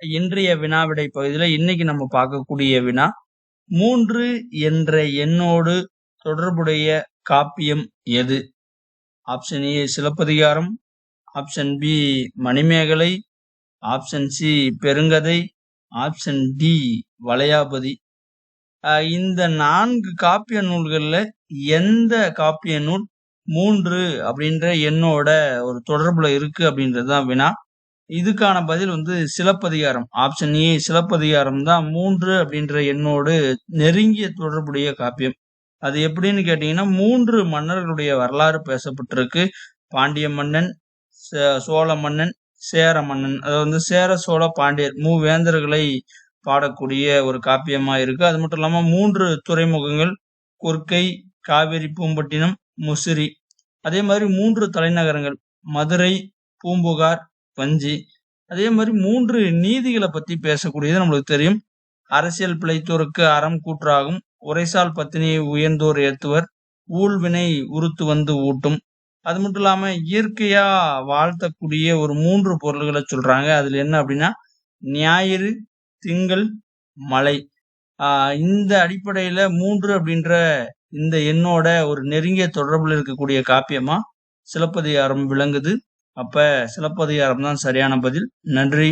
இன்றைய வினாவிடை பகுதியில் இன்னைக்கு நம்ம பார்க்கக்கூடிய வினா மூன்று என்ற எண்ணோடு தொடர்புடைய காப்பியம் எது? Option A Silappatikaram option B Manimekalai option C Perungathai option D Valayapathi. இந்த நான்கு காப்பிய நூல்களில் எந்த காப்பிய நூல் மூன்று அப்படின்ற எண்ணோட ஒரு தொடர்புல இருக்கு அப்படின்றதுதான் வினா. இதுக்கான பதில் வந்து சிலப்பதிகாரம். ஆப்ஷன் ஏ சிலப்பதிகாரம் தான் மூன்று அப்படின்ற எண்ணோடு நெருங்கிய தொடர்புடைய காப்பியம். அது எப்படின்னு கேட்டீங்கன்னா மூன்று மன்னர்களுடைய வரலாறு பேசப்பட்டிருக்கு. பாண்டிய மன்னன் சோழ மன்னன் சேர மன்னன். அது வந்து சேர சோழ பாண்டியர் மூவேந்தர்களை பாடக்கூடிய ஒரு காப்பியமா இருக்கு. அது மட்டும் இல்லாம மூன்று துறைமுகங்கள் கொர்க்கை காவேரி பூம்பட்டினம் முசிறி. அதே மாதிரி மூன்று தலைநகரங்கள் மதுரை பூம்புகார் வஞ்சி. அதே மாதிரி மூன்று நீதிகளை பத்தி பேசக்கூடியது நம்மளுக்கு தெரியும். அரசியல் பிழைத்தோருக்கு அறம் கூற்றாகும். உரைசால் பத்தினியை உயர்ந்தோர் ஏத்துவர். ஊழ்வினை உறுத்து வந்து ஊட்டும். அது மட்டும் இல்லாம இயற்கையா வாழ்த்தக்கூடிய ஒரு மூன்று பொருள்களை சொல்றாங்க. அதுல என்ன அப்படின்னா ஞாயிறு திங்கள் மலை இந்த அடிப்படையில மூன்று அப்படின்ற இந்த எண்ணோட ஒரு நெருங்கிய தொடர்பில் இருக்கக்கூடிய காப்பியமா சிலப்பதிகாரம் விளங்குது. அப்ப சிலப்பதிகாரம் தான் சரியான பதில். நன்றி.